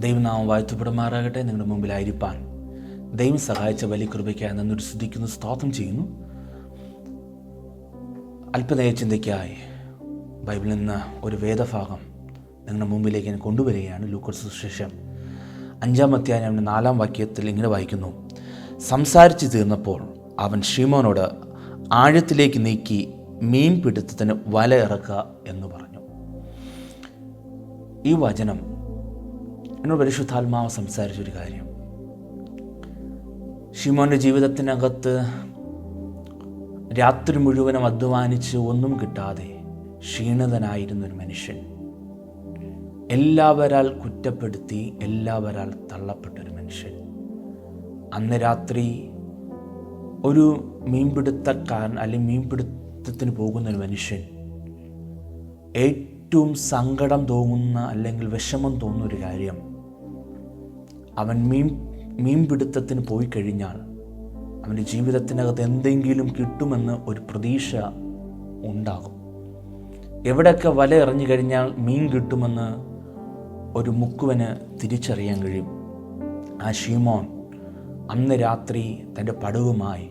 ദൈവനാമം വാഴ്ത്തപ്പെടുമാറാകട്ടെ നിങ്ങളുടെ മുമ്പിലായിരിക്കാൻ ദൈവം സഹായിച്ച വലിയ കൃപയ്ക്കായി നന്നൊരു ശ്രദ്ധിക്കുന്നു സ്തോത്രം ചെയ്യുന്നു. അല്പനേര ചിന്തയ്ക്കായി ബൈബിളിൽ നിന്ന് ഒരു വേദഭാഗം നിങ്ങളുടെ മുമ്പിലേക്ക് ഞാൻ കൊണ്ടുവരികയാണ്. ലൂക്കോസ് സുശേഷം അഞ്ചാം അധ്യായം നാലാം വാക്യത്തിൽ ഇങ്ങനെ വായിക്കുന്നു. സംസാരിച്ചു തീർന്നപ്പോൾ അവൻ ഷീമോനോട് ആഴത്തിലേക്ക് നീക്കി മീൻ പിടുത്തത്തിന് വല ഇറക്കുക എന്ന് പറഞ്ഞു. ഈ വചനം എന്നോട് പരിശുദ്ധാത്മാവ് സംസാരിച്ചൊരു കാര്യം. ഷിമോന്റെ ജീവിതത്തിനകത്ത് രാത്രി മുഴുവനും അധ്വാനിച്ച് ഒന്നും കിട്ടാതെ ക്ഷീണിതനായിരുന്ന ഒരു മനുഷ്യൻ. എല്ലാവരാൽ കുറ്റപ്പെടുത്തി എല്ലാവരാൽ തള്ളപ്പെട്ടൊരു മനുഷ്യൻ. അന്ന് രാത്രി ഒരു മീൻപിടുത്തക്കാരൻ അല്ലെങ്കിൽ മീൻപിടുത്തത്തിന് പോകുന്ന ഒരു മനുഷ്യൻ ഏറ്റവും സങ്കടം തോന്നുന്ന അല്ലെങ്കിൽ വിഷമം തോന്നുന്ന ഒരു കാര്യം അവൻ മീൻ മീൻ പിടുത്തത്തിന് പോയി കഴിഞ്ഞാൽ അവന്റെ ജീവിതത്തിനകത്ത് എന്തെങ്കിലും കിട്ടുമെന്ന് ഒരു പ്രതീക്ഷ ഉണ്ടാകും. എവിടെയൊക്കെ വല എറിഞ്ഞു കഴിഞ്ഞാൽ മീൻ കിട്ടുമെന്ന് ഒരു മുക്കുവന് തിരിച്ചറിയാൻ കഴിയും. ആ ഷീമോൻ അന്ന് രാത്രി തന്റെ പടവുമായി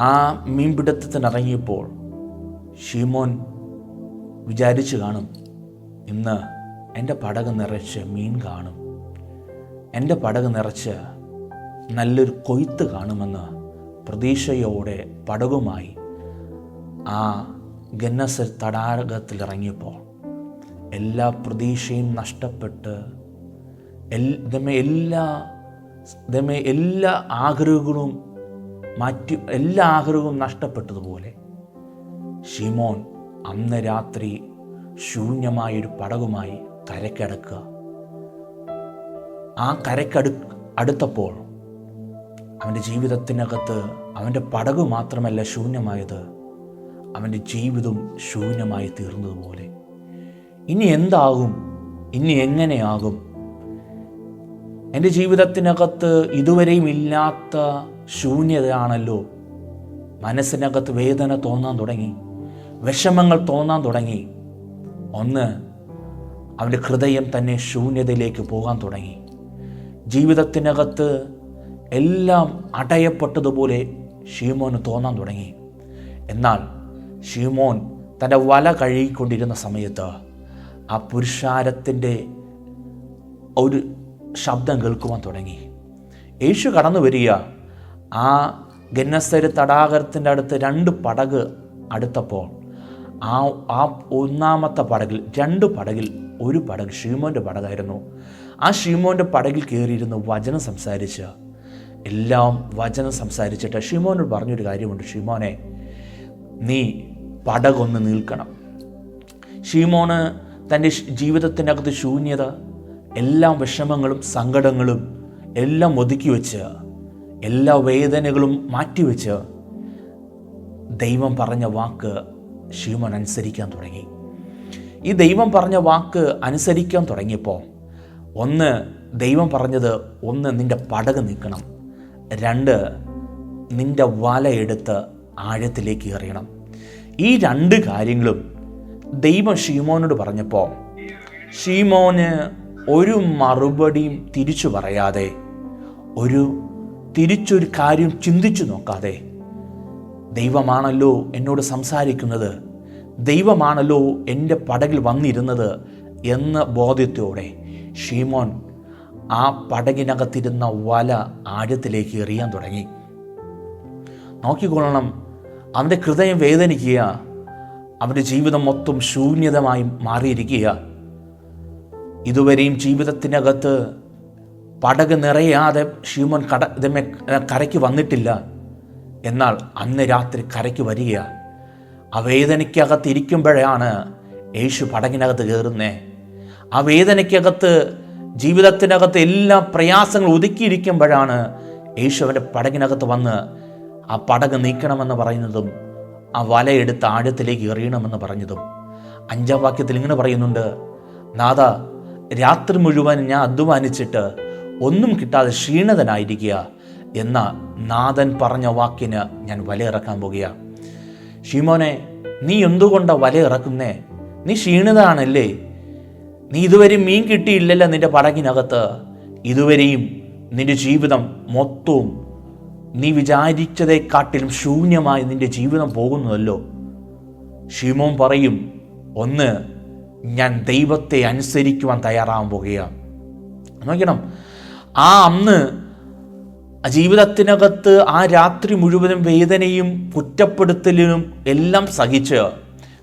ആ മീൻപിടുത്തത്തിനിറങ്ങിയപ്പോൾ ഷീമോൻ വിചാരിച്ചു കാണും ഇന്ന് എന്റെ പടക് നിറച്ച് മീൻ കാണും. എന്റെ പടക് നിറച്ച് നല്ലൊരു കൊയ്ത്ത് കാണുമെന്ന് പ്രതീക്ഷയോടെ പടകുമായി ആ ഗന്നസ് തടാകത്തിലിറങ്ങിയപ്പോൾ എല്ലാ പ്രതീക്ഷയും നഷ്ടപ്പെട്ട് എൽ എല്ലാ ഇതമേ എല്ലാ ആഗ്രഹങ്ങളും മാറ്റി എല്ലാ ആഗ്രഹവും നഷ്ടപ്പെട്ടതുപോലെ ഷിമോൻ അന്ന് രാത്രി ശൂന്യമായൊരു പടകുമായി കരക്കടക്കുക ആ കരക്കടു അടുത്തപ്പോൾ അവന്റെ ജീവിതത്തിനകത്ത് അവന്റെ പടകു മാത്രമല്ല ശൂന്യമായത് അവന്റെ ജീവിതം ശൂന്യമായി തീർന്നതുപോലെ. ഇനി എന്താകും? ഇനി എങ്ങനെയാകും? എന്റെ ജീവിതത്തിനകത്ത് ഇതുവരെയും ഇല്ലാത്ത ശൂന്യതയാണല്ലോ. മനസ്സിനകത്ത് വേദന തോന്നാൻ തുടങ്ങി. വിഷമങ്ങൾ തോന്നാൻ തുടങ്ങി. ഒന്ന് അവന്റെ ഹൃദയം തന്നെ ശൂന്യതയിലേക്ക് പോകാൻ തുടങ്ങി. ജീവിതത്തിനകത്ത് എല്ലാം അടയപ്പെട്ടതുപോലെ ഷീമോന് തോന്നാൻ തുടങ്ങി. എന്നാൽ ഷീമോൻ തന്റെ വല കഴുകിക്കൊണ്ടിരുന്ന സമയത്ത് ആ പുരുഷാരത്തിന്റെ ഒരു ശബ്ദം കേൾക്കുവാൻ തുടങ്ങി. യേശു കടന്നു വരിക. ആ ഗന്നസര് തടാകത്തിന്റെ അടുത്ത് രണ്ട് പടക് അടുത്തപ്പോൾ ആ ആ ഒന്നാമത്തെ പടകിൽ രണ്ട് പടകിൽ ഒരു പടക് ഷീമോന്റെ പടകായിരുന്നു. ആ ഷീമോന്റെ പടകിൽ കയറിയിരുന്ന് വചനം സംസാരിച്ച് എല്ലാം വചനം സംസാരിച്ചിട്ട് ഷീമോനോട് പറഞ്ഞൊരു കാര്യമുണ്ട്. ഷീമോനെ നീ പടകൊന്ന് നിൽക്കണം. ഷീമോന് തന്റെ ജീവിതത്തിനകത്ത് ശൂന്യത എല്ലാ വിഷമങ്ങളും സങ്കടങ്ങളും എല്ലാം ഒതുക്കി വെച്ച് എല്ലാ വേദനകളും മാറ്റിവെച്ച് ദൈവം പറഞ്ഞ വാക്ക് ഷീമോൻ അനുസരിക്കാൻ തുടങ്ങി. ഈ ദൈവം പറഞ്ഞ വാക്ക് അനുസരിക്കാൻ തുടങ്ങിയപ്പോൾ ഒന്ന് ദൈവം പറഞ്ഞത് ഒന്ന് നിന്റെ പടക് നീക്കണം. രണ്ട് നിന്റെ വലയെടുത്ത് ആഴത്തിലേക്ക് എറിയണം. ഈ രണ്ട് കാര്യങ്ങളും ദൈവം ഷീമോനോട് പറഞ്ഞപ്പോൾ ഷീമോന് ഒരു മറുപടിയും തിരിച്ചു പറയാതെ ഒരു തിരിച്ചൊരു കാര്യം ചിന്തിച്ചു നോക്കാതെ ദൈവമാണല്ലോ എന്നോട് സംസാരിക്കുന്നത്? ദൈവമാണല്ലോ എന്റെ പടകിൽ വന്നിരുന്നത് എന്ന ബോധ്യത്തോടെ ഷീമോൻ ആ പടകിനകത്തിരുന്ന വല ആഴത്തിലേക്ക് എറിയാൻ തുടങ്ങി. നോക്കിക്കൊള്ളണം അവന്റെ ഹൃദയം വേദനിക്കുക അവന്റെ ജീവിതം മൊത്തം ശൂന്യതമായി മാറിയിരിക്കുക. ഇതുവരെയും ജീവിതത്തിനകത്ത് പടക് നിറയാതെ ഷീമോൻ കട കരയ്ക്ക് വന്നിട്ടില്ല. എന്നാൽ അന്ന് രാത്രി കരയ്ക്ക് വരിക ആ വേദനയ്ക്കകത്ത് ഇരിക്കുമ്പോഴാണ് യേശു പടങ്ങിനകത്ത് കയറുന്നേ. ആ വേദനയ്ക്കകത്ത് ജീവിതത്തിനകത്ത് എല്ലാ പ്രയാസങ്ങളും ഒതുക്കിയിരിക്കുമ്പോഴാണ് യേശു അവന്റെ പടകിനകത്ത് വന്ന് ആ പടക് നീക്കണമെന്ന് പറയുന്നതും ആ വലയെടുത്ത് ആഴത്തിലേക്ക് എറിയണമെന്ന് പറഞ്ഞതും. അഞ്ചാം വാക്യത്തിൽ ഇങ്ങനെ പറയുന്നുണ്ട് നാഥ രാത്രി മുഴുവൻ ഞാൻ അധ്വാനിച്ചിട്ട് ഒന്നും കിട്ടാതെ ക്ഷീണിതനായിരിക്കുക. എന്ന നാഥൻ പറഞ്ഞ വാക്കിന് ഞാൻ വലയിറക്കാൻ പോകുക ഷിമോനെ നീ എന്തുകൊണ്ടാണ് വല ഇറക്കുന്നേ നീ ക്ഷീണിതനാണല്ലേ? നീ ഇതുവരെ മീൻ കിട്ടിയില്ലല്ലോ നിന്റെ പടകിനകത്ത്. ഇതുവരെയും നിന്റെ ജീവിതം മൊത്തവും നീ വിചാരിച്ചതേക്കാട്ടിലും ശൂന്യമായി നിന്റെ ജീവിതം പോകുന്നതല്ലോ. ഷിമോൻ പറയും ഒന്ന് ഞാൻ ദൈവത്തെ അനുസരിക്കുവാൻ തയ്യാറാകാൻ പോകുകയാണ് നോക്കണം ആ അന്ന് ജീവിതത്തിനകത്ത് ആ രാത്രി മുഴുവനും വേദനയും കുറ്റപ്പെടുത്തലിനും എല്ലാം സഹിച്ച്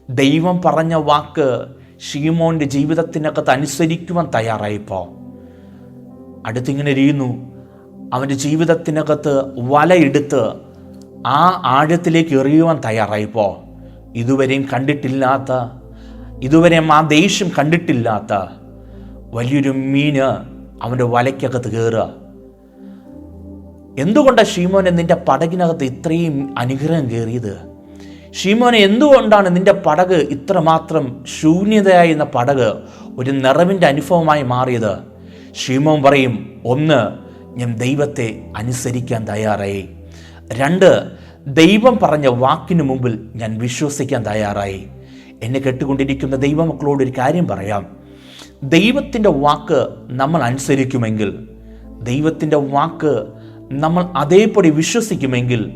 ദൈവം പറഞ്ഞ വാക്ക് ഷീമോന്റെ ജീവിതത്തിനകത്ത് അനുസരിക്കുവാൻ തയ്യാറായിപ്പോ അടുത്തിങ്ങനെ ഇരിക്കുന്നു. അവന്റെ ജീവിതത്തിനകത്ത് വലയെടുത്ത് ആ ആഴത്തിലേക്ക് എറിയുവാൻ തയ്യാറായിപ്പോ ഇതുവരെയും കണ്ടിട്ടില്ലാത്ത ഇതുവരെയും ആ ദേഷ്യം കണ്ടിട്ടില്ലാത്ത വലിയൊരു മീന് അവന്റെ വലയ്ക്കകത്ത് കയറുക. എന്തുകൊണ്ടാണ് ഷീമോനെ നിന്റെ പടകിനകത്ത് ഇത്രയും അനുഗ്രഹം കയറിയത്? ഷീമോനെ എന്തുകൊണ്ടാണ് നിന്റെ പടക് ഇത്രമാത്രം ശൂന്യതയായിരുന്ന പടക് ഒരു നിറവിന്റെ അനുഭവമായി മാറിയത്? ഷീമോൻ പറയും ഒന്ന് ഞാൻ ദൈവത്തെ അനുസരിക്കാൻ തയ്യാറായി. രണ്ട് ദൈവം പറഞ്ഞ വാക്കിന് മുമ്പിൽ ഞാൻ വിശ്വസിക്കാൻ തയ്യാറായി. എന്നെ കേട്ടുകൊണ്ടിരിക്കുന്ന ദൈവമക്കളോട് ഒരു കാര്യം പറയാം. ദൈവത്തിന്റെ വാക്ക് നമ്മൾ അനുസരിക്കുമെങ്കിൽ ദൈവത്തിന്റെ വാക്ക് നമ്മൾ അതേപടി വിശ്വസിക്കുമെങ്കിൽ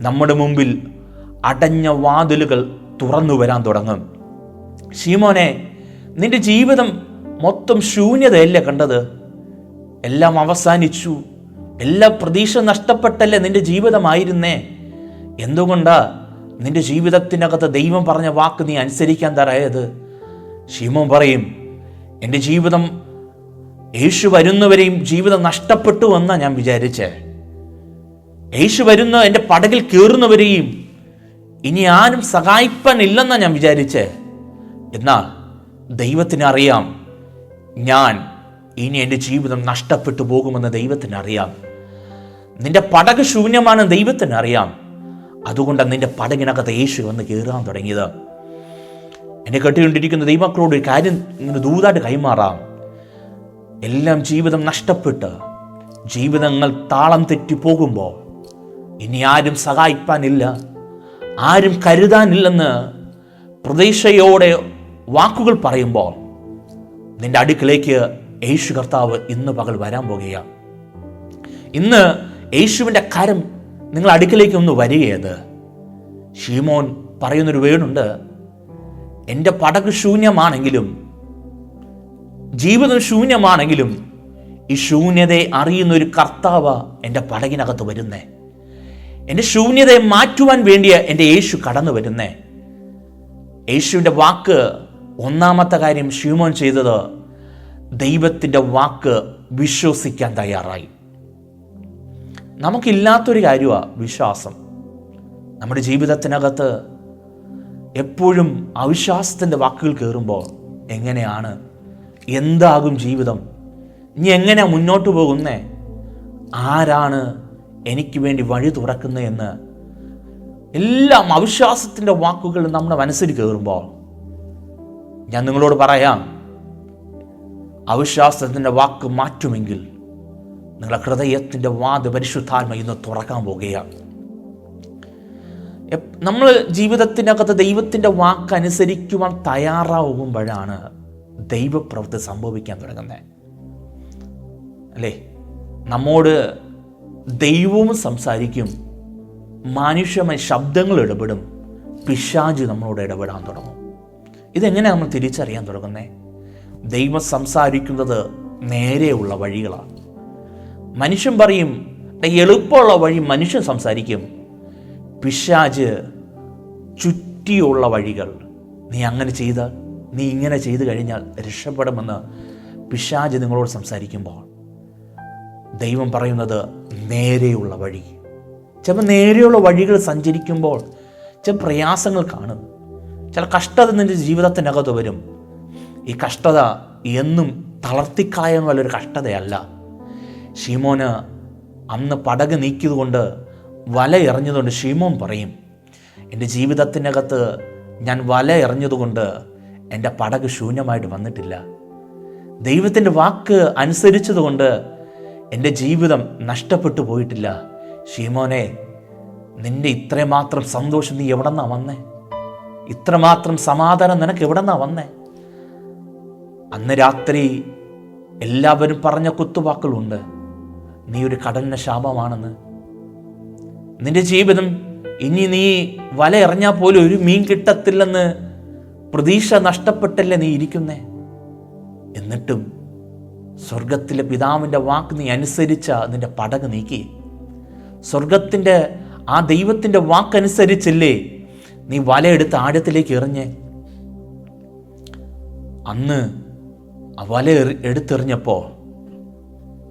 നമ്മുടെ മുമ്പിൽ അടഞ്ഞ വാതിലുകൾ തുറന്നു വരാൻ തുടങ്ങും. ഷീമോനെ നിന്റെ ജീവിതം മൊത്തം ശൂന്യതയല്ലേ കണ്ടത്? എല്ലാം അവസാനിച്ചു. എല്ലാ പ്രതീക്ഷ നഷ്ടപ്പെട്ടല്ലേ നിന്റെ ജീവിതമായിരുന്നേ? എന്തുകൊണ്ടാ നിന്റെ ജീവിതത്തിനകത്ത് ദൈവം പറഞ്ഞ വാക്ക് നീ അനുസരിക്കാൻ തറയത് ഷീമോൻ പറയും എന്റെ ജീവിതം യേശു വരുന്നവരെയും ജീവിതം നഷ്ടപ്പെട്ടു എന്നാണ് ഞാൻ വിചാരിച്ചേ. യേശു വരുന്ന എന്റെ പടകിൽ കയറുന്നവരെയും ഇനി ആരും സഹായിപ്പാനില്ലെന്നാ ഞാൻ വിചാരിച്ചേ. എന്നാൽ ദൈവത്തിനറിയാം ഞാൻ ഇനി എന്റെ ജീവിതം നഷ്ടപ്പെട്ടു പോകുമെന്ന് ദൈവത്തിനറിയാം. നിന്റെ പടക് ശൂന്യമാണ് ദൈവത്തിനറിയാം. അതുകൊണ്ടാണ് നിന്റെ പടകിനകത്ത് യേശു വന്ന് കയറാൻ തുടങ്ങിയത്. എന്നെ കെട്ടിക്കൊണ്ടിരിക്കുന്ന ദൈവക്കളോട് ഒരു കാര്യം ഇങ്ങനെ ദൂതായിട്ട് കൈമാറാം. എല്ലാം ജീവിതം നഷ്ടപ്പെട്ട് ജീവിതങ്ങൾ താളം തെറ്റി പോകുമ്പോൾ ഇനി ആരും സഹായിപ്പാനില്ല ആരും കരുതാനില്ലെന്ന് പ്രതീക്ഷയോടെ വാക്കുകൾ പറയുമ്പോൾ നിന്റെ അടുക്കിലേക്ക് യേശു കർത്താവ് ഇന്ന് പകൽ വരാൻ പോകുകയാണ്. ഇന്ന് യേശുവിന്റെ കരം നിങ്ങൾ അടുക്കിലേക്ക് ഒന്ന് വരികയത്. ഷീമോൻ പറയുന്നൊരു വേണുണ്ട് എന്റെ പടക് ശൂന്യമാണെങ്കിലും ജീവിതം ശൂന്യമാണെങ്കിലും ഈ ശൂന്യതയെ അറിയുന്ന ഒരു കർത്താവ് എന്റെ പടകിനകത്ത് വരുന്നേ. എന്റെ ശൂന്യതയെ മാറ്റുവാൻ വേണ്ടിയ എന്റെ യേശു കടന്നു വരുന്നേ. യേശുവിന്റെ വാക്ക് ഒന്നാമത്തെ കാര്യം ശിവമോൻ ചെയ്തത് ദൈവത്തിന്റെ വാക്ക് വിശ്വസിക്കാൻ തയ്യാറായി. നമുക്കില്ലാത്തൊരു കാര്യമാണ് വിശ്വാസം. നമ്മുടെ ജീവിതത്തിനകത്ത് എപ്പോഴും അവിശ്വാസത്തിന്റെ വാക്കുകൾ കയറുമ്പോൾ എങ്ങനെയാണ് എന്താകും ജീവിതം? ഇനി എങ്ങനെ മുന്നോട്ട് പോകുന്നേ? ആരാണ് എനിക്ക് വേണ്ടി വഴി തുറക്കുന്നതെന്ന് എല്ലാം അവിശ്വാസത്തിന്റെ വാക്കുകൾ നമ്മുടെ മനസ്സിൽ കയറുമ്പോൾ ഞാൻ നിങ്ങളോട് പറയാം. അവിശ്വാസത്തിന്റെ വാക്ക് മാറ്റുമെങ്കിൽ നിങ്ങളുടെ ഹൃദയത്തിന്റെ വാദ പരിശുദ്ധാത്മ ഇന്ന് തുറക്കാൻ പോകുകയാണ്. നമ്മൾ ജീവിതത്തിനകത്ത് ദൈവത്തിന്റെ വാക്ക് അനുസരിക്കുവാൻ തയ്യാറാവുമ്പോഴാണ് ദൈവപ്രവൃത്തി സംഭവിക്കാൻ തുടങ്ങുന്നത് അല്ലേ? നമ്മോട് ദൈവവും സംസാരിക്കും. മാനുഷ്യമായ ശബ്ദങ്ങൾ ഇടപെടും. പിശാജ് നമ്മളോട് ഇടപെടാൻ തുടങ്ങും. ഇതെങ്ങനെ നമ്മൾ തിരിച്ചറിയാൻ തുടങ്ങുന്നേ? ദൈവം സംസാരിക്കുന്നത് നേരെയുള്ള വഴികളാണ്. മനുഷ്യൻ പറയും എളുപ്പമുള്ള വഴി മനുഷ്യൻ സംസാരിക്കും. പിശാജ് ചുറ്റിയുള്ള വഴികൾ. നീ അങ്ങനെ ചെയ്താൽ നീ ഇങ്ങനെ ചെയ്തു കഴിഞ്ഞാൽ രക്ഷപ്പെടുമെന്ന് പിശാജ് നിങ്ങളോട് സംസാരിക്കുമ്പോൾ ദൈവം പറയുന്നത് നേരെയുള്ള വഴി. ചിലപ്പോൾ നേരെയുള്ള വഴികൾ സഞ്ചരിക്കുമ്പോൾ ചില പ്രയാസങ്ങൾ കാണും. ചില കഷ്ടത നിന്റെ ജീവിതത്തിനകത്ത് വരും. ഈ കഷ്ടത എന്നും തളർത്തിക്കളയാനുള്ളൊരു കഷ്ടതയല്ല. ഷീമോന് അന്ന് പടക് നീക്കിയതുകൊണ്ട് വല എറിഞ്ഞതുകൊണ്ട് ഷീമോൻ പറയും എന്റെ ജീവിതത്തിനകത്ത് ഞാൻ വല എറിഞ്ഞതുകൊണ്ട് എന്റെ പടക് ശൂന്യമായിട്ട് വന്നിട്ടില്ല. ദൈവത്തിന്റെ വാക്ക് അനുസരിച്ചതുകൊണ്ട് എന്റെ ജീവിതം നഷ്ടപ്പെട്ടു പോയിട്ടില്ല. ഷീമോനെ നിന്റെ ഇത്രമാത്രം സന്തോഷം നീ എവിടെന്നാ വന്നേ? ഇത്രമാത്രം സമാധാനം നിനക്ക് എവിടെന്നാ വന്നേ? അന്ന് രാത്രി എല്ലാവരും പറഞ്ഞ കുത്തുവാക്കളുണ്ട് നീ ഒരു കടലിന് ശാപമാണെന്ന്. നിന്റെ ജീവിതം ഇനി നീ വല എറിഞ്ഞാൽ പോലും ഒരു മീൻ കിട്ടത്തില്ലെന്ന് പ്രതീക്ഷ നഷ്ടപ്പെട്ടല്ലേ നീ ഇരിക്കുന്നേ? എന്നിട്ടും സ്വർഗത്തിലെ പിതാവിന്റെ വാക്ക് നീ അനുസരിച്ച നിന്റെ പടക് നീക്കി. സ്വർഗത്തിന്റെ ആ ദൈവത്തിന്റെ വാക്കനുസരിച്ചല്ലേ നീ വലയെടുത്ത് ആഴത്തിലേക്ക് എറിഞ്ഞേ? അന്ന് ആ വല എടുത്തെറിഞ്ഞപ്പോൾ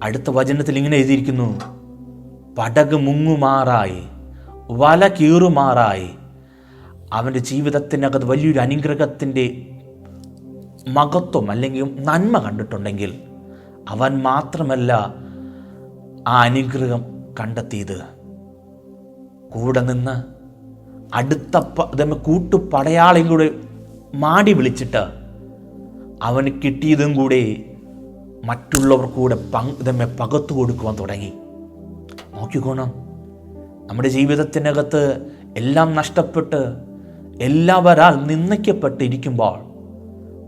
അടുത്ത വചനത്തിൽ ഇങ്ങനെ എഴുതിയിരിക്കുന്നു പടക് മുങ്ങുമാറായി വല കീറുമാറായി അവന്റെ ജീവിതത്തിനകത്ത് വലിയൊരു അനുഗ്രഹത്തിന്റെ മകത്വം അല്ലെങ്കിൽ നന്മ കണ്ടിട്ടുണ്ടെങ്കിൽ അവൻ മാത്രമല്ല ആ അനുഗ്രഹം കണ്ടെത്തിയത്. കൂടെ നിന്ന് അടുത്ത കൂട്ടുപടയാളെയും കൂടെ മാടി വിളിച്ചിട്ട് അവന് കിട്ടിയതും കൂടെ മറ്റുള്ളവർ കൂടെ പങ്ക് ഇതമ്മ പകത്തു കൊടുക്കുവാൻ തുടങ്ങി. നോക്കിക്കോണം. നമ്മുടെ ജീവിതത്തിനകത്ത് എല്ലാം നഷ്ടപ്പെട്ട് എല്ലാവരാൽ നിന്ദിക്കപ്പെട്ടിരിക്കുമ്പോൾ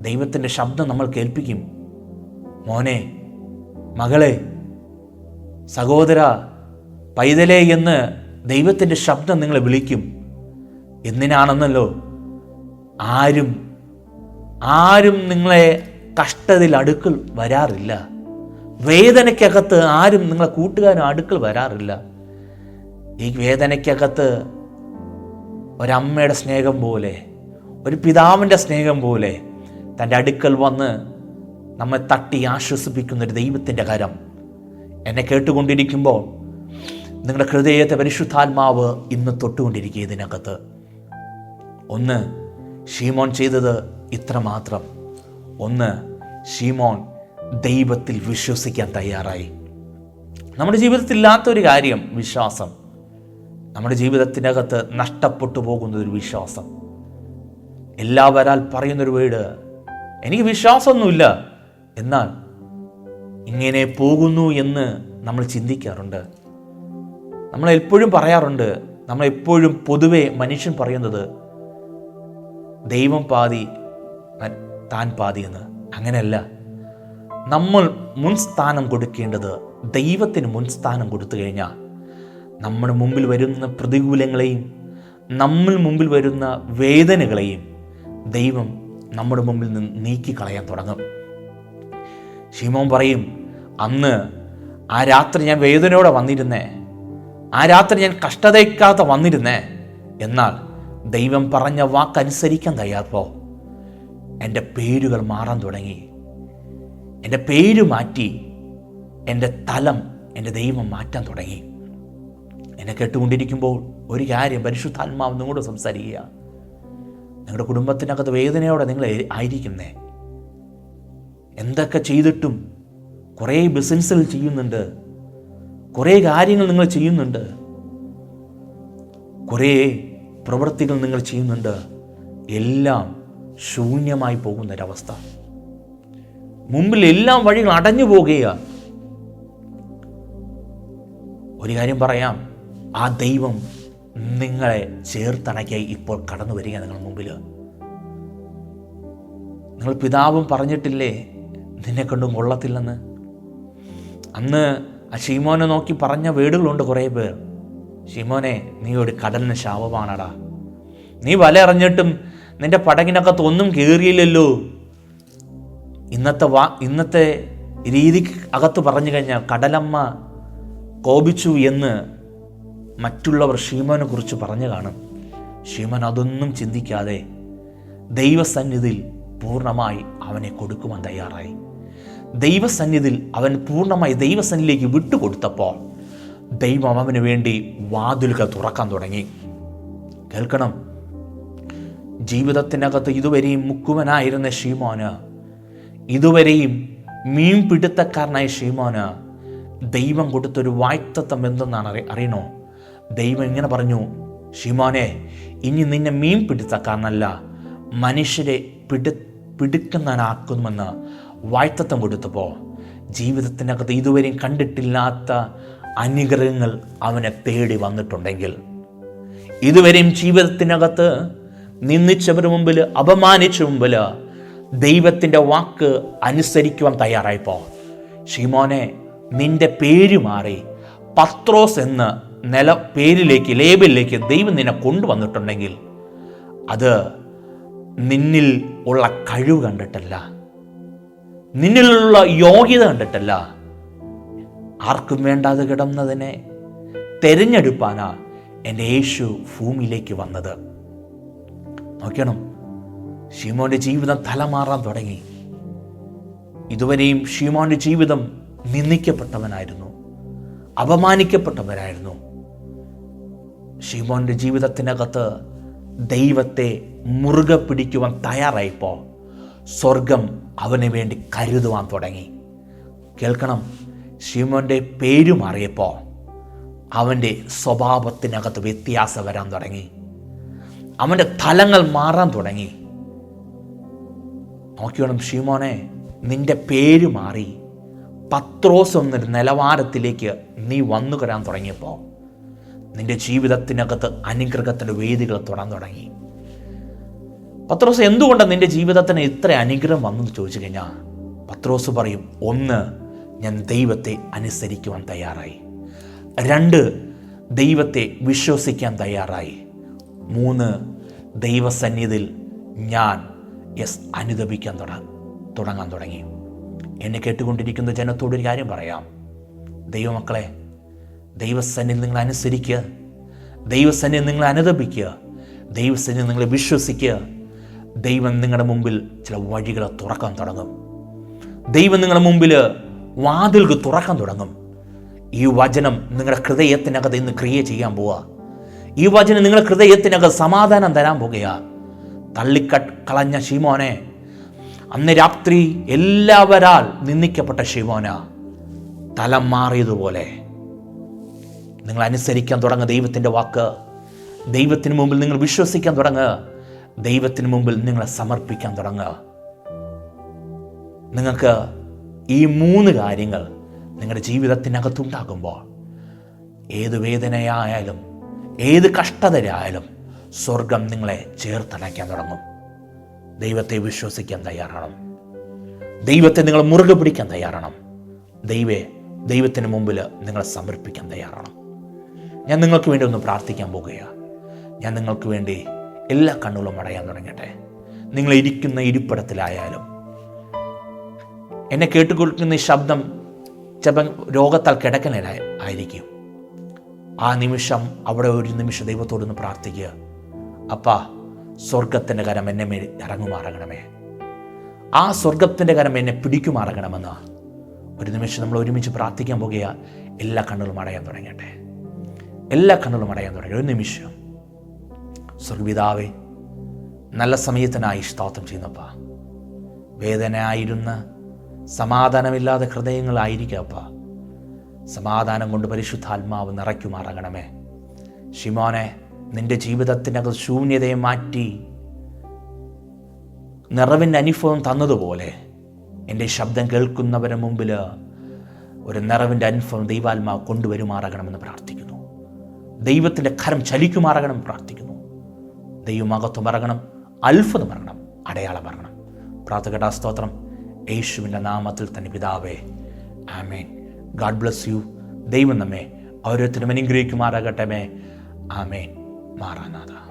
ദൈവത്തിന്റെ ശബ്ദം നമ്മൾ കേൾപ്പിക്കും. മോനെ മകളെ സഹോദര പൈതലേ എന്ന് ദൈവത്തിന്റെ ശബ്ദം നിങ്ങളെ വിളിക്കും. എന്തിനാണെന്നല്ലോ? ആരും ആരും നിങ്ങളെ കഷ്ടതയിൽ അടുക്കൽ വരാറില്ല. വേദനയ്ക്കകത്ത് ആരും നിങ്ങളെ കൂട്ടുകാരും അടുക്കൽ വരാറില്ല. ഈ വേദനയ്ക്കകത്ത് ഒരമ്മയുടെ സ്നേഹം പോലെ ഒരു പിതാവിന്റെ സ്നേഹം പോലെ തന്റെ അടുക്കൽ വന്ന് നമ്മെ തട്ടി ആശ്വസിപ്പിക്കുന്ന ഒരു ദൈവത്തിന്റെ കരം എന്നെ കേട്ടുകൊണ്ടിരിക്കുമ്പോൾ നിങ്ങളുടെ ഹൃദയത്തെ പരിശുദ്ധാത്മാവ് ഇന്ന് തൊട്ടുകൊണ്ടിരിക്കുക ഇതിനകത്ത്. ഒന്ന് ഷീമോൻ ചെയ്തത് ഇത്ര മാത്രം. ഒന്ന് ഷീമോൻ ദൈവത്തിൽ വിശ്വസിക്കാൻ തയ്യാറായി. നമ്മുടെ ജീവിതത്തിൽ ഇല്ലാത്തൊരു കാര്യം വിശ്വാസം. നമ്മുടെ ജീവിതത്തിനകത്ത് നഷ്ടപ്പെട്ടു പോകുന്ന ഒരു വിശ്വാസം. എല്ലാവരാൽ പറയുന്നൊരു വീട് എനിക്ക് വിശ്വാസമൊന്നുമില്ല എന്നാൽ ഇങ്ങനെ പോകുന്നു എന്ന് നമ്മൾ ചിന്തിക്കാറുണ്ട്. നമ്മൾ എപ്പോഴും പറയാറുണ്ട് നമ്മൾ എപ്പോഴും പൊതുവെ മനുഷ്യൻ പറയുന്നത് ദൈവം പാതി താൻ പാതി എന്ന്. അങ്ങനെയല്ല. നമ്മൾ മുൻസ്ഥാനം കൊടുക്കേണ്ടത് ദൈവത്തിന് മുൻസ്ഥാനം കൊടുത്തു കഴിഞ്ഞാൽ നമ്മുടെ മുമ്പിൽ വരുന്ന പ്രതികൂലങ്ങളെയും നമ്മൾ മുമ്പിൽ വരുന്ന വേദനകളെയും ദൈവം നമ്മുടെ മുമ്പിൽ നിന്ന് നീക്കിക്കളയാൻ തുടങ്ങും. ശിമോൻ പറയും അന്ന് ആ രാത്രി ഞാൻ വേദനയോടെ വന്നിരുന്നേ ആ രാത്രി ഞാൻ കഷ്ടതയ്ക്കാതെ വന്നിരുന്നേ എന്നാൽ ദൈവം പറഞ്ഞ വാക്കനുസരിക്കാൻ തയ്യാറപ്പോ എന്റെ പേരുകൾ മാറാൻ തുടങ്ങി. എന്റെ പേര് മാറ്റി എന്റെ തലം എന്റെ ദൈവം മാറ്റാൻ തുടങ്ങി. എന്നെ കേട്ടുകൊണ്ടിരിക്കുമ്പോൾ ഒരു കാര്യം പരിശുദ്ധാത്മാവ് നിങ്ങളോട് സംസാരിക്കുക. നിങ്ങളുടെ കുടുംബത്തിനകത്ത് വേദനയോടെ നിങ്ങൾ ആയിരിക്കുന്നേ. എന്തൊക്കെ ചെയ്തിട്ടും കുറേ ബിസിനസ്സുകൾ ചെയ്യുന്നുണ്ട്. കുറേ കാര്യങ്ങൾ നിങ്ങൾ ചെയ്യുന്നുണ്ട്. കുറേ പ്രവൃത്തികൾ നിങ്ങൾ ചെയ്യുന്നുണ്ട്. എല്ലാം ശൂന്യമായി പോകുന്നൊരവസ്ഥ. മുമ്പിൽ എല്ലാം വഴികൾ അടഞ്ഞു പോകുകയാണ് ഒരു കാര്യം പറയാം. ആ ദൈവം നിങ്ങളെ ചേർത്തണയ്ക്കായി ഇപ്പോൾ കടന്നു വരിക നിങ്ങളുടെ മുമ്പിൽ നിങ്ങൾ പിതാവും പറഞ്ഞിട്ടില്ലേ നിന്നെ കണ്ടും കൊള്ളത്തില്ലെന്ന്? അന്ന് ആ ഷീമോനെ നോക്കി പറഞ്ഞ വീടുകളുണ്ട് കുറേ പേർ. ഷീമോനെ നീ ഒരു കടലിന് ശാപമാണടാ. നീ വല എറിഞ്ഞിട്ടും നിന്റെ പടകിനകത്ത് ഒന്നും കയറിയില്ലല്ലോ ഇന്നത്തെ വാ ഇന്നത്തെ രീതിക്ക് അകത്ത് പറഞ്ഞു കഴിഞ്ഞാൽ കടലമ്മ കോപിച്ചു എന്ന് മറ്റുള്ളവർ ഷീമോനെ കുറിച്ച് പറഞ്ഞു കാണും ഷീമോൻ അതൊന്നും ചിന്തിക്കാതെ ദൈവസന്നിധിയിൽ പൂർണമായി അവനെ കൊടുക്കുവാൻ തയ്യാറായി. ദൈവസന്നിധിയിൽ അവൻ പൂർണമായി ദൈവസന്നിധിയിലേക്ക് വിട്ടുകൊടുത്തപ്പോൾ ദൈവം അവന് വേണ്ടി വാതിലുകൾ തുറക്കാൻ തുടങ്ങി. കേൾക്കണം. ജീവിതത്തിനകത്ത് ഇതുവരെയും മുക്കുവനായിരുന്ന ഷീമോന് ഇതുവരെയും മീൻ പിടുത്തക്കാരനായ ഷീമോന് ദൈവം കൊടുത്തൊരു വായ്ത്തത്വം എന്തെന്നാണ് അറി അറിയണോ? ദൈവം ഇങ്ങനെ പറഞ്ഞു ഷിമോനെ ഇനി നിന്നെ മീൻ പിടുത്തക്കാരനല്ല മനുഷ്യരെ പിടു പിടുക്കുന്നവനാക്കുമെന്ന് വാഴ്ത്തത്വം കൊടുത്തപ്പോൾ ജീവിതത്തിനകത്ത് ഇതുവരെയും കണ്ടിട്ടില്ലാത്ത അനുഗ്രഹങ്ങൾ അവനെ തേടി വന്നിട്ടുണ്ടെങ്കിൽ ഇതുവരെയും ജീവിതത്തിനകത്ത് നിന്ദിച്ചവരുടെ മുമ്പിൽ അപമാനിച്ച മുമ്പിൽ ദൈവത്തിന്റെ വാക്ക് അനുസരിക്കുവാൻ തയ്യാറായപ്പോൾ ഷിമോനെ നിന്റെ പേര് മാറി പത്രോസ് എന്ന് നില പേരിലേക്ക് ലേബലിലേക്ക് ദൈവം നിന്നെ കൊണ്ടുവന്നിട്ടുണ്ടെങ്കിൽ അത് നിന്നിൽ ഉള്ള കഴിവ് കണ്ടിട്ടല്ല. നിന്നിലുള്ള യോഗ്യത കണ്ടിട്ടല്ല. ആർക്കും വേണ്ടാതെ കിടന്നതിനെ തെരഞ്ഞെടുപ്പാനാ എന്റെ യേശു ഭൂമിയിലേക്ക് വന്നത്. നോക്കണം ഷീമോന്റെ ജീവിതം തലമാറാൻ തുടങ്ങി. ഇതുവരെയും ഷീമോന്റെ ജീവിതം നിന്ദിക്കപ്പെട്ടവനായിരുന്നു. അപമാനിക്കപ്പെട്ടവനായിരുന്നു ഷീമോന്റെ ജീവിതത്തിനകത്ത് ദൈവത്തെ മുറുകെ പിടിക്കുവാൻ തയ്യാറായപ്പോൾ സ്വർഗം അവന് വേണ്ടി കരുതുവാൻ തുടങ്ങി. കേൾക്കണം ഷീമോന്റെ പേര് മാറിയപ്പോൾ അവന്റെ സ്വഭാവത്തിനകത്ത് വ്യത്യാസം വരാൻ തുടങ്ങി. അവന്റെ തലങ്ങൾ മാറാൻ തുടങ്ങി. നോക്കിയോണം ഷീമോനെ നിന്റെ പേര് മാറി. പത്രോസ് എന്നൊരു നിലവാരത്തിലേക്ക് നീ വന്നു കരാൻ തുടങ്ങിയപ്പോൾ നിന്റെ ജീവിതത്തിനകത്ത് അനുഗ്രഹത്തിന്റെ വേദികൾ തുറന്നു തുടങ്ങി. പത്രോസ് എന്തുകൊണ്ടാണ് നിന്റെ ജീവിതത്തിന് ഇത്ര അനുഗ്രഹം വന്നെന്ന് ചോദിച്ചു കഴിഞ്ഞാൽ പത്രോസ് പറയും ഒന്ന് ഞാൻ ദൈവത്തെ അനുസരിക്കുവാൻ തയ്യാറായി. രണ്ട് ദൈവത്തെ വിശ്വസിക്കാൻ തയ്യാറായി. മൂന്ന് ദൈവസന്നിധിയിൽ ഞാൻ യെസ് അനുദപിക്കാൻ തുട തുടങ്ങാൻ തുടങ്ങി. എന്നെ കേട്ടുകൊണ്ടിരിക്കുന്ന ജനത്തോടൊരു കാര്യം പറയാം. ദൈവമക്കളെ ദൈവസന്നിധി നിങ്ങൾ അനുസരിക്കുക. ദൈവസന്നിധി നിങ്ങൾ അനുദപിക്കുക. ദൈവസന്നിധി നിങ്ങൾ വിശ്വസിക്കുക. ദൈവം നിങ്ങളുടെ മുമ്പിൽ ചില വഴികൾ തുറക്കാൻ തുടങ്ങും. ദൈവം നിങ്ങളുടെ മുമ്പിൽ വാതിൽക്ക് തുറക്കാൻ തുടങ്ങും. ഈ വചനം നിങ്ങളുടെ ഹൃദയത്തിനകത്ത് ഇന്ന് ക്രിയ ചെയ്യാൻ പോവുക ഈ വചനം നിങ്ങളുടെ ഹൃദയത്തിനകത്ത് സമാധാനം തരാൻ പോകുക തള്ളിക്കട്ട് കളഞ്ഞ ഷീമോനെ അന്ന് രാത്രി എല്ലാവരാൽ നിന്ദിക്കപ്പെട്ട ശിവോന തലം മാറിയതുപോലെ. നിങ്ങൾ അനുസരിക്കാൻ തുടങ്ങുക ദൈവത്തിന്റെ വാക്ക്. ദൈവത്തിന് മുമ്പിൽ നിങ്ങൾ വിശ്വസിക്കാൻ തുടങ്ങുക ദൈവത്തിന് മുമ്പിൽ നിങ്ങളെ സമർപ്പിക്കാൻ തുടങ്ങുക നിങ്ങൾക്ക് ഈ മൂന്ന് കാര്യങ്ങൾ നിങ്ങളുടെ ജീവിതത്തിനകത്തുണ്ടാകുമ്പോൾ ഏത് വേദനയായാലും ഏത് കഷ്ടതയായാലും സ്വർഗം നിങ്ങളെ ചേർത്തടയ്ക്കാൻ തുടങ്ങും. ദൈവത്തെ വിശ്വസിക്കാൻ തയ്യാറാണ് ദൈവത്തെ നിങ്ങൾ മുറുകെ പിടിക്കാൻ തയ്യാറാണ് ദൈവേ ദൈവത്തിന് മുമ്പിൽ നിങ്ങളെ സമർപ്പിക്കാൻ തയ്യാറാണ് ഞാൻ നിങ്ങൾക്ക് വേണ്ടി ഒന്ന് പ്രാർത്ഥിക്കാൻ പോകുകയാണ് ഞാൻ നിങ്ങൾക്ക് വേണ്ടി എല്ലാ കണ്ണുകളും അടയാൻ തുടങ്ങട്ടെ. നിങ്ങൾ ഇരിക്കുന്ന ഇരിപ്പിടത്തിലായാലും എന്നെ കേട്ടുകൊടുക്കുന്ന ഈ ശബ്ദം ചിലപ്പം രോഗത്താൽ കിടക്കലായി ആയിരിക്കും. ആ നിമിഷം അവിടെ ഒരു നിമിഷം ദൈവത്തോടൊന്ന് പ്രാർത്ഥിക്കുക. അപ്പാ സ്വർഗത്തിന്റെ കരം എന്നെ ഇറങ്ങുമാറങ്ങണമേ ആ സ്വർഗത്തിന്റെ കരം എന്നെ പിടിക്കുമാറങ്ങണമെന്ന് ഒരു നിമിഷം നമ്മൾ ഒരുമിച്ച് പ്രാർത്ഥിക്കാൻ പോകുക എല്ലാ കണ്ണുകളും അടയാൻ തുടങ്ങട്ടെ. എല്ലാ കണ്ണുകളും അടയാൻ തുടങ്ങി ഒരു നിമിഷം. സ്വർഗപിതാവേ നല്ല സമയത്തിനായി സ്തോത്രം ചെയ്യുന്നപ്പ. വേദനയായിരുന്ന സമാധാനമില്ലാതെ ഹൃദയങ്ങളായിരിക്കപ്പ സമാധാനം കൊണ്ട് പരിശുദ്ധാത്മാവ് നിറയ്ക്കുമാറങ്ങണമേ ഷിമോനെ നിന്റെ ജീവിതത്തിനകത്ത് ശൂന്യതയെ മാറ്റി നിറവിന്റെ അനുഭവം തന്നതുപോലെ എന്റെ ശബ്ദം കേൾക്കുന്നവരുടെ മുമ്പിൽ ഒരു നിറവിന്റെ അനുഭവം ദൈവാത്മാവ് കൊണ്ടുവരുമാറാകണമെന്ന് പ്രാർത്ഥിക്കുന്നു. ദൈവത്തിന്റെ കരം ചലിക്കുമാറാകണം പ്രാർത്ഥിക്കുന്നു. ദൈവമകത്വം ഇറങ്ങണം അത്ഭുതം ഇറങ്ങണം അടയാളം ഇറങ്ങണം പ്രാർത്ഥകടാ സ്തോത്രം യേശുവിന്റെ നാമത്തിൽ തന്നെ പിതാവേ. ആമേൻ. God bless you. ദൈവം നമ്മെ ഓരോരുത്തരും അനുഗ്രഹിക്കുമാറാകട്ടെ ആമേൻ. 마라나다.